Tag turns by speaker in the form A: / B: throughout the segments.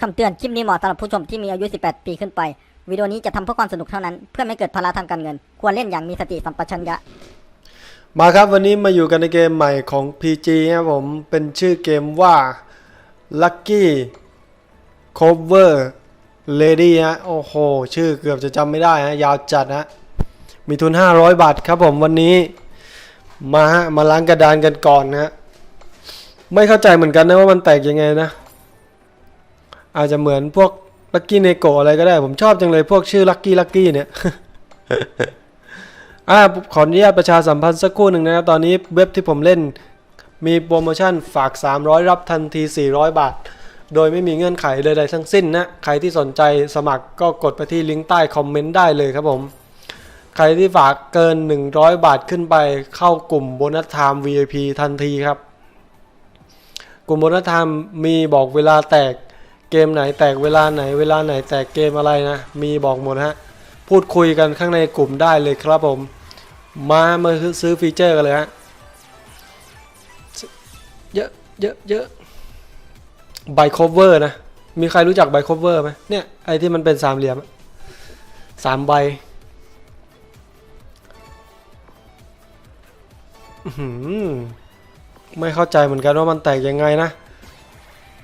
A: คำเตือน คลิปนี้เหมาะสำหรับผู้ชมที่มีอายุ 18 ปีขึ้นไป วิดีโอนี้จะทำเพื่อความสนุกเท่านั้น เพื่อไม่เกิดภาระทางการเงิน ควรเล่นอย่างมีสติสัมปชัญญะ
B: มาครับวันนี้มาอยู่กันในเกมใหม่ของ PG ครับผม เป็นชื่อเกมว่า Lucky Cover Lady ฮะ โอ้โห ชื่อเกือบจะจำไม่ได้ฮะ ยาวจัดฮะ มีทุน 500 บาทครับผมวันนี้ มาฮะ มาล้างกระดานกันก่อนนะฮะ ไม่เข้าใจเหมือนกันนะว่ามันแตกยังไงนะ อาจจะเหมือนพวก Lucky n e g o อะไรก็ได้ ผมชอบจังเลยพวกชื่อ Lucky Lucky เนี่ยอ่าขออนุญาตประชาสัมพันธ์สักครู่หนึ่งนะครับตอนนี้เว็บที่ผมเล่นมีโปรโมชั่นฝาก 300 รับทันที 400 บาท โดยไม่มีเงื่อนไขใดๆทั้งสิ้นนะ ใครที่สนใจสมัครก็กดไปที่ลิงก์ใต้คอมเมนต์ได้เลยครับผม ใครที่ฝากเกิน 100 บาทขึ้นไปเข้ากลุ่มโบนัสไทม์ VIP ทันทีครับ กลุ่มโบนัสไทม์มีบอกเวลาแตก เกมไหนแตกเวลาไหนเวลาไหนแตกเกมอะไรนะ มีบอกหมดฮะ พูดคุยกันข้างในกลุ่มได้เลยครับผม มามาซื้อฟีเจอร์กันเลยฮะ เยอะเยอะเยอะไบโคเวอร์นะ มีใครรู้จักไบโคเวอร์ไหมเนี่ย ไอที่มันเป็นสามเหลี่ยมสามใบอื้อหือไม่เข้าใจเหมือนกันว่ามันแตกยังไงนะ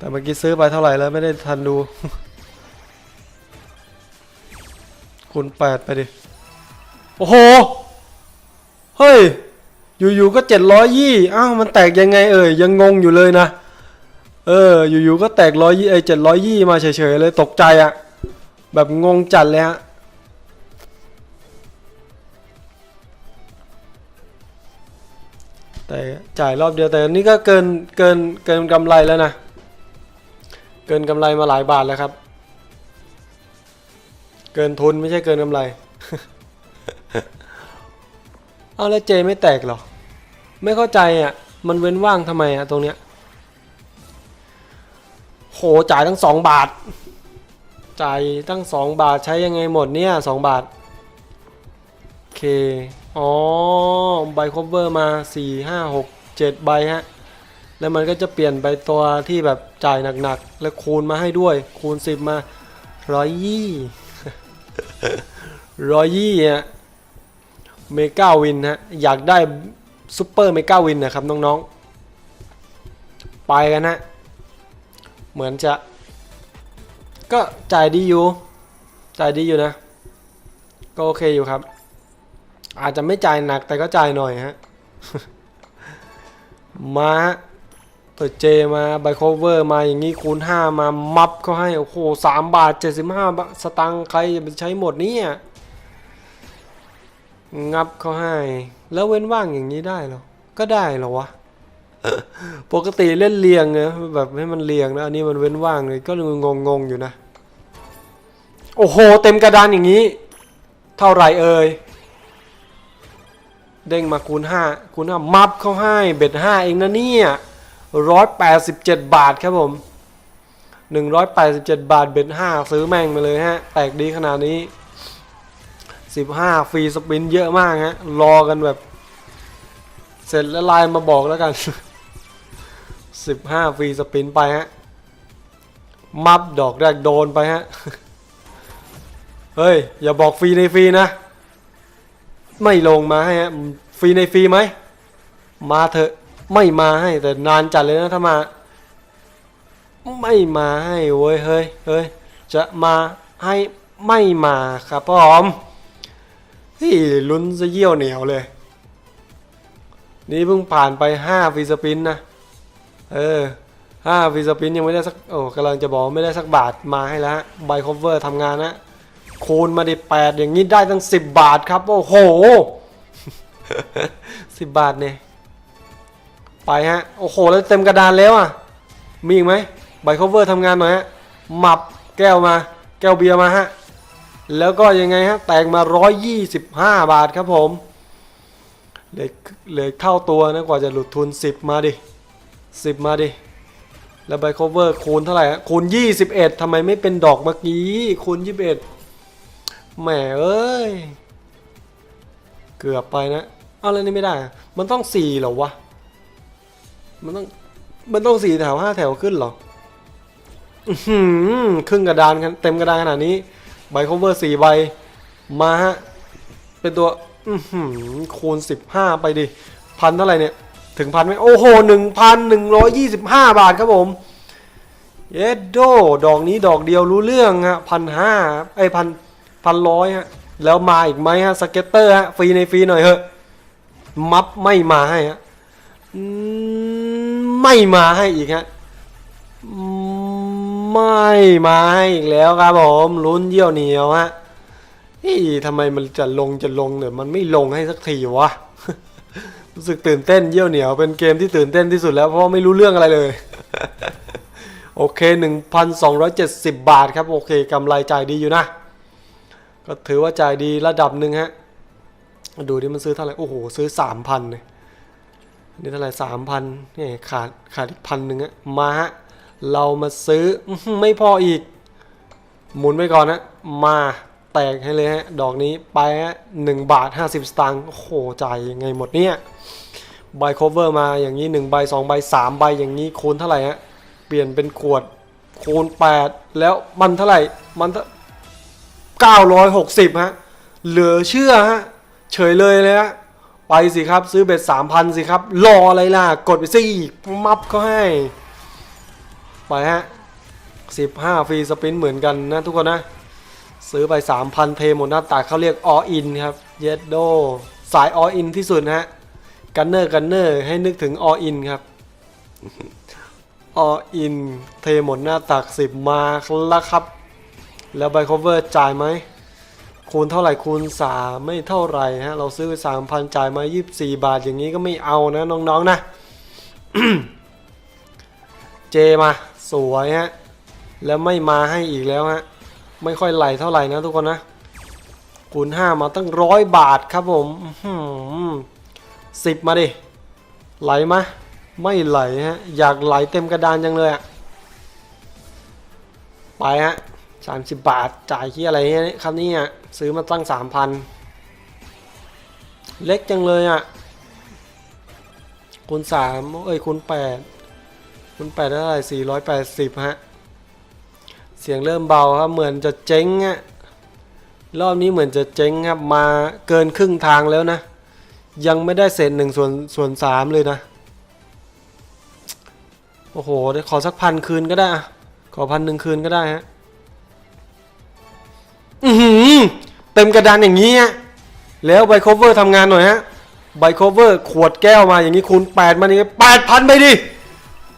B: แต่เมื่อกี้ซื้อไปเท่าไหร่แล้วไม่ได้ทันดู คูณแปดไปดิ โอ้โห เฮ้ย อยู่ๆก็เจ็ดร้อยยี่อ้าวมันแตกยังไงเอ่ยยังงงอยู่เลยนะ เออ อยู่ๆก็แตกร้อยยี่ไอเจ็ดร้อยยี่มาเฉยๆเลยตกใจอะแบบงงจัดเลยฮะแต่จ่ายรอบเดียวแต่นนี้ก็เกินเกินเกินกำไรแล้วนะ เกินกำไรมาหลายบาทแล้วครับ เกินทุนไม่ใช่เกินกำไร เอาแล้วเจไม่แตกหรอ ไม่เข้าใจอะ มันเว้นว่างทำไมอะตรงเนี้ย โหจ่ายตั้งสองบาท จ่ายตั้งสองบาทใช้ยังไงหมดเนี่ยสองบาท โอเค อ๋อ ใบคอเวอร์มาสี่ห้าหกเจ็ดใบฮะ แล้วมันก็จะเปลี่ยนไปตัวที่แบบ จ่ายหนักๆ แล้วคูณมาให้ด้วย คูณสิบมาร้อยยี่ร้อยยี่อะเมกาวินฮะ อยากได้ซูเปอร์เมกาวินนะครับน้องๆ ไปกันฮะเหมือนจะ ก็จ่ายดีอยู่ จ่ายดีอยู่นะ ก็โอเคอยู่ครับ อาจจะไม่จ่ายหนักแต่ก็จ่ายหน่อยฮะ มา เปิดเจมาไบโคเวอร์มาอย่างนี้คูณ 5 มามับเขาให้ โอ้โหสามบาท 75 บาท สตังค์ใครจะไปใช้หมดเนี่ย งับเขาให้ แล้วเว้นว่างอย่างนี้ได้หรอ ก็ได้หรอวะ ปกติเล่นเรียงนะแบบให้มันเรียงนะ อันนี้มันเว้นว่างเลยก็งงงๆอยู่นะ โอ้โห เต็มกระดานอย่างนี้ เท่าไหร่เอ่ยเด้งมาคูณ 5 คูณ 5 มับเขาให้ เบ็ด5เองนะเนี่ย 187 บาทครับผม 187 บาทเบ็ด5ซื้อแม่งไปเลยฮะ แตกดีขนาดนี้ 15 ฟรีสปินเยอะมากฮะ รอกันแบบ เสร็จแล้วไลน์มาบอกแล้วกัน 15 ฟรีสปินไปฮะ มับดอกแรกโดนไปฮะ เฮ้ย อย่าบอกฟรีในฟรีนะ ไม่ลงมาให้ฮะ ฟรีในฟรีไหม มาเถอะ ไม่มาให้แต่นานจัดเลยนะถ้ามา ไม่มาให้เว้ยเฮ้ยเฮ้ยจะมาให้ไม่มาครับพ่อมที่ลุ้นซะเยี่ยวเหนียวเลย นี่เพิ่งผ่านไปห้าฟีสปินนะ เออห้าฟีสปินยังไม่ได้สักโอ้กำลังจะบอกไม่ได้สักบาทมาให้แล้วไบคอเวอร์ทำงานนะคูณมาดิแปดอย่างนี้ได้ตั้งสิบบาทครับ โอ้โหสิบบาทเนี่ย ไปฮะ โอ้โห แล้วเต็มกระดานแล้วอะ มีอีกไหมไบคอเวอร์ทำงานหน่อยฮะหมับแก้วมา แก้วเบียร์มาฮะ แล้วก็ยังไงฮะ แตกมา 125 บาทครับผม เหลือเหลือเท่าตัวนะกว่าจะหลุดทุน 10 มาดิ 10 มาดิ แล้วไบโคเวอร์คูณเท่าไหร่ฮะ คูณ 21 ทำไมไม่เป็นดอกเมื่อกี้ คูณ 21 แหมเอ้ย เกือบไปนะ เอาแล้วนี่ไม่ได้ มันต้อง 4 เหรอวะ มันต้อง มันต้อง4แถว5แถวขึ้นหรอหือครึ่งกระดานกันเต็มกระดานขนาดนี้ใบคอเวอร์สี่ใบมาฮะเป็นตัวอื้อหือคูณสิบห้าไปดิพันเท่าไหร่เนี่ย ถึงพันไหมโอ้โหหนึ่งพันหนึ่งร้อยยี่สิบห้าบาทครับผมเยดโดดอกนี้ดอกเดียวรู้เรื่องฮะพันห้าไอ้พันพันร้อยฮะแล้วมาอีกไหมฮะสเก็ตเตอร์ฮะฟรีในฟรีหน่อยเถอะมัฟไม่มาให้ฮะอืม ไม่มาให้อีกฮะไม่มาให้อีกแล้วครับผมลุ้นเยี่ยวเหนียวฮะเฮ้ยทำไมมันจะลงจะลงเนี่ยมันไม่ลงให้สักทีวะรู้สึกตื่นเต้นเยี่ยวเหนียวเป็นเกมที่ตื่นเต้นที่สุดแล้วเพราะไม่รู้เรื่องอะไรเลย โอเค 1,270 บาทครับ โอเคกำไรจ่ายดีอยู่นะ ก็ถือว่าจ่ายดีระดับหนึ่งฮะ ดูดิมันซื้อเท่าไหร่ โอ้โห ซื้อ 3,000เลย นี่เท่าไหร่3,000นี่ขาดขาดอีกพันหนึ่งฮะมาฮะเรามาซื้อไม่พออีก หมุนไปก่อนนะมาแตกให้เลยฮะ ดอกนี้ไปฮะหนึ่งบาท50สตางค์โอ้โหจ่ายยังไงหมดเนี่ยใบโคเวอร์มาอย่างนี้1ใบ2ใบ3ใบอย่างนี้คูณเท่าไหร่ฮะ เปลี่ยนเป็นขวดคูณ8แล้วมันเท่าไหร่มันเท่า960ฮะ เหลือเชื่อฮะ เฉยเลยเลยฮะ ไปสิครับ ซื้อเบ็ด3,000สิครับ รออะไรล่ะ กดไปสิมับก็ให้ ไปฮะ15ฟรีสปินเหมือนกันนะทุกคนนะ ซื้อไป3,000เทหมดหน้าตาเขาเรียกออินครับเยดโดสายออินที่สุดนะฮะกันเนอร์กันเนอร์ให้นึกถึงออินครับออินเทหมดหน้าตัก10มาแล้วครับ แล้วไบคอเวอร์จ่ายไหม คูณเท่าไหร่คูณ3ไม่เท่าไหร่ฮะเราซื้อไป3,000จ่ายมา 24 บาทอย่างนี้ก็ไม่เอานะน้องๆนะ เจมาสวยฮะแล้วไม่มาให้อีกแล้วฮะไม่ค่อยไหลเท่าไหร่นะทุกคนนะคูณ5มาตั้งร้อยบาทครับผมสิบมาดิไหลมาไม่ไหลฮะอยากไหลเต็มกระดานจังเลยอะไปฮะ สามสิบบาทจ่ายที่อะไรเนี่ยครับนี่ยซื้อมาตั้งสามพันเล็กจังเลยอะคูณสามเอ้ยคูณแปดคูณแปดได้เท่าไหร่สี่ร้อยแปดสิบฮะ เสียงเริ่มเบาครับเหมือนจะเจ๊งอะรอบนี้เหมือนจะเจ๊งครับมาเกินครึ่งทางแล้วนะ ยังไม่ได้เศษหนึ่งส่วนส่วนสามเลยนะ โอ้โหขอสักพันคืนก็ได้อะขอพันหนึ่งคืนก็ได้ฮะ อือหือเต็มกระดานอย่างนี้ฮะแล้วไบโคเวอร์ทำงานหน่อยฮะไบโคเวอร์ขวดแก้วมาอย่างนี้คูณแปดมาอย่างนี้แปดพันไปดิ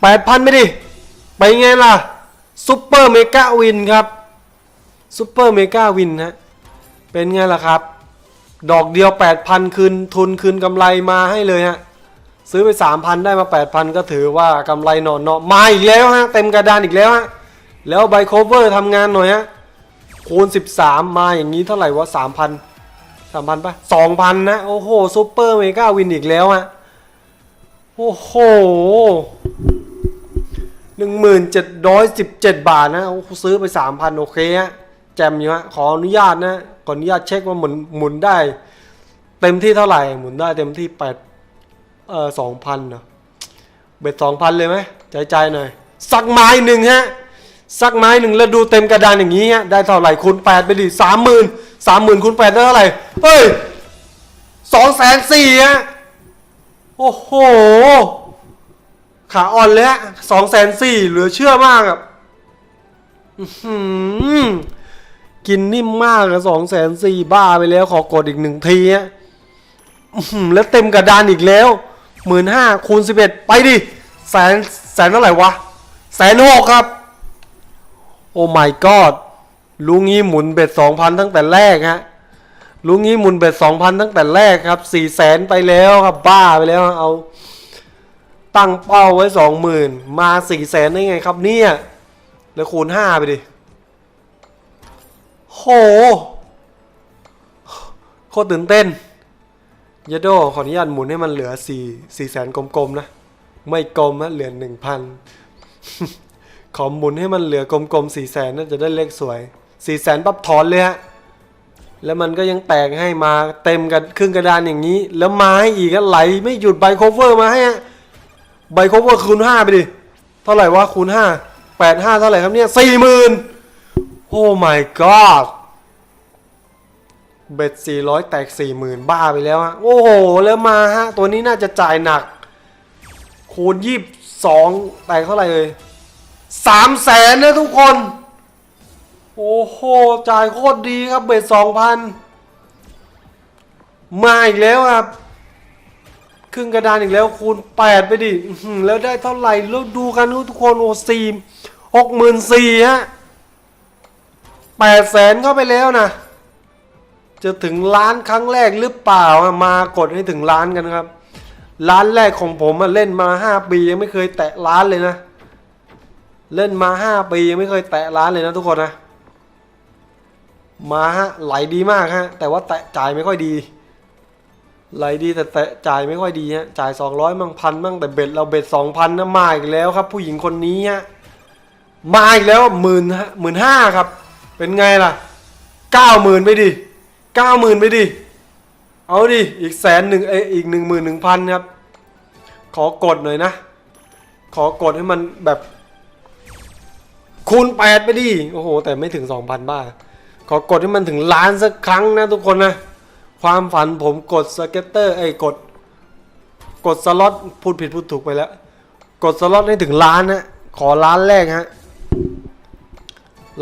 B: แปดพันไปดิไปไงล่ะซุปเปอร์เมกาวินครับซุปเปอร์เมกาวินฮะเป็นไงล่ะครับ ดอกเดียว 8,000 คืนทุนคืนกำไรมาให้เลยฮะซื้อไป 3,000 ได้มา 8,000 ก็ถือว่ากำไรหนอนเนาะมาอีกแล้วฮะเต็มกระดานอีกแล้วฮะแล้วไบโคเวอร์ทำงานหน่อยฮะ คูณ 13 มาอย่างนี้เท่าไหร่วะ 3,000 3,000ป่ะ 2,000 นะ โอ้โหซูเปอร์เมกาวินอีกแล้วฮะโอ้โห 1717 บาทนะ โอ้ซื้อไป 3,000 โอเคฮะแจมอยู่ฮะ ขออนุญาตนะ ขออนุญาตเช็คว่าหมุนหมุนได้ เต็มที่เท่าไหร่ หมุนได้เต็มที่แปดเอ่อสองพันเนาะเบ็ดสองพันเลยไหมใจใจหน่อย สักไม้หนึ่งฮะ สักไม้หนึ่งแล้วดูเต็มกระดานอย่างนี้ฮะได้เท่าไหร่คูณแปดไปดิสามหมื่นสามหมื่นคูณแปดได้เท่าไหร่เฮ้ยสองแสนสี่ฮะโอ้โห ขาอ่อนเลยฮะสองแสนสี่เหลือเชื่อมากอะอื้อหือกินนิ่มมากอะสองแสนสี่บ้าไปแล้วขอกดอีกหนึ่งทีอะอื้อหือแล้วเต็มกระดานอีกแล้วหมื่นห้าคูณสิบเอ็ดไปดิแสนแสนเท่าไหร่วะแสนหกครับ โอ้ my god ลุงงี้หมุนเบ็ดสองพันตั้งแต่แรกฮะลุงงี้หมุนเบ็ดสองพันตั้งแต่แรกครับสี่แสนไปแล้วครับบ้าไปแล้วเอาตั้งเป้าไว้สองหมื่นมาสี่แสนได้ไงครับเนี่ยแล้วคูณห้าไปดิโหโคตรตื่นเต้นยาโดขออนุญาตหมุนให้มันเหลือสี่สี่แสนกลมๆนะ ไม่กลมนะเหลือหนึ่งพัน ขอหมุนให้มันเหลือกลมๆสี่แสนน่าจะได้เลขสวยสี่แสนปั๊บถอนเลยฮะแล้วมันก็ยังแตกให้มาเต็มกันครึ่งกระดานอย่างนี้ แล้วมาให้อีกอะไหลไม่หยุดไบโคเวอร์มาให้ฮะไบโคเวอร์คูณห้าไปดิเท่าไหร่วะคูณห้าแปดห้าเท่าไหร่ครับเนี่ยสี่หมื่นโอ้ my god เบ็ดสี่ร้อยแตกสี่หมื่นบ้าไปแล้วฮะ โอ้โห แล้วมาฮะ ตัวนี้น่าจะจ่ายหนัก คูณยี่สองแตกเท่าไหร่เลย สามแสนนะทุกคน โอ้โห จ่ายโคตรดีครับเบ็ดสองพันมาอีกแล้วครับครึ่งกระดานอีกแล้วคูณแปดไปดิแล้วได้เท่าไหร่แล้วดูกันทุกคนโอ้สี่หกหมื่นสี่ฮะแปดแสนเข้าไปแล้วนะ จะถึงล้านครั้งแรกหรือเปล่ามากดให้ถึงล้านกันครับ ล้านแรกของผมเล่นมาห้าปียังไม่เคยแตะล้านเลยนะ เล่นมาห้าปียังไม่เคยแตะล้านเลยนะทุกคนนะ มาฮะไหลดีมากฮะ แต่ว่าแตะจ่ายไม่ค่อยดี ไหลดีแต่แต่จ่ายไม่ค่อยดีฮะ จ่ายสองร้อยมั่งพันมั่งแต่เบ็ดเราเบ็ดสองพันนะมาอีกแล้วครับ ผู้หญิงคนนี้ฮะ มาอีกแล้วหมื่นหมื่นห้าครับ เป็นไงล่ะเก้าหมื่นไปดิเก้าหมื่นไปดิ เอาดิ อีกแสนหนึ่งเออีกหนึ่งหมื่นหนึ่งพันครับ ขอกดหน่อยนะ ขอกดให้มันแบบ คูณแปดไปดิโอ้โห แต่ไม่ถึงสองพันบ้าทขอกดให้มันถึงล้านสักครั้งนะทุกคนนะ ความฝันผมกดสเก็ตเตอร์ไอ้กด กดสล็อตพูดผิดพูดถูกไปแล้ว กดสล็อตให้ถึงล้านนะขอล้านแรกฮะ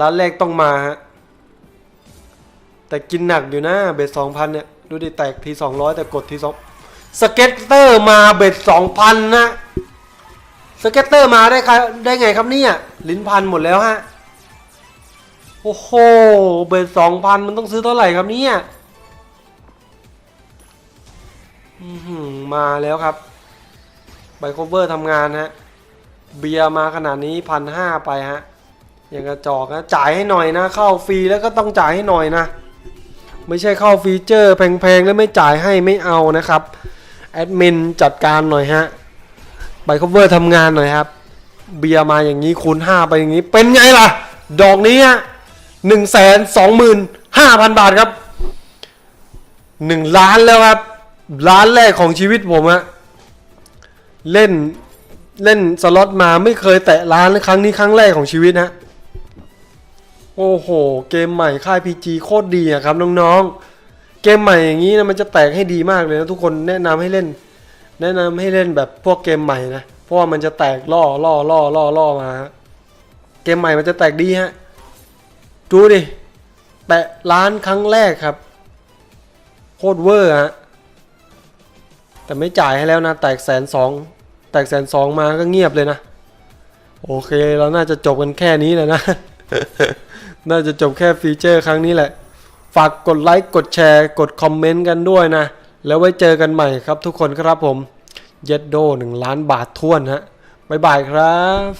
B: ล้านแรกต้องมาฮะแต่กินหนักอยู่นะเบ็ดสองพันเนี่ยดูดิแตกทีสองร้อยแต่กดทีสองสเก็ตเตอร์มาเบ็ดสองพันนะ สเก็ตเตอร์มาได้ใครได้ไงครับเนี่ย ลิ้นพันหมดแล้วฮะ โอ้โห เบ็ดสองพันมันต้องซื้อเท่าไหร่ครับเนี่ยมาแล้วครับไบโคเวอร์ทำงานฮะ เบียร์มาขนาดนี้พันห้าไปฮะ อย่างกระจอกนะจ่ายให้หน่อยนะ เข้าฟรีแล้วก็ต้องจ่ายให้หน่อยนะ ไม่ใช่เข้าฟีเจอร์แพงๆ แล้วไม่จ่ายให้ไม่เอานะครับ แอดมินจัดการหน่อยฮะ ไบโคเวอร์ทำงานหน่อยครับ เบียมาอย่างนี้คูณห้าไปอย่างนี้ เป็นไงล่ะ ดอกนี้ฮะหนึ่งแสนสองหมื่นห้าพันบาทครับหนึ่งล้านแล้วครับ ล้านแรกของชีวิตผมอะเล่นเล่นสล็อตมาไม่เคยแตะล้านครั้งนี้ครั้งแรกของชีวิตนะโอ้โห เกมใหม่ค่าย PG โคตรดีอะครับน้องๆ เกมใหม่อย่างนี้นะมันจะแตกให้ดีมากเลยนะทุกคนแนะนำให้เล่น แนะนำให้เล่นแบบพวกเกมใหม่นะ เพราะว่ามันจะแตกล่อล่อล่อล่อล่อมาเกมใหม่มันจะแตกดีฮะ ดูดิแตะล้านครั้งแรกครับ โคตรเวอร์ฮะ แต่ไม่จ่ายให้แล้วนะ แตกแสนสอง แตกแสนสองมาก็เงียบเลยนะ โอเค เราน่าจะจบกันแค่นี้แหละนะ น่าจะจบแค่ฟีเจอร์ครั้งนี้แหละ ฝากกดไลค์ กดแชร์ กดคอมเมนต์กันด้วยนะ แล้วไว้เจอกันใหม่ครับทุกคนครับผมเย็ดโดหนึ่งล้านบาทท่วนฮะบ๊ายบายครับ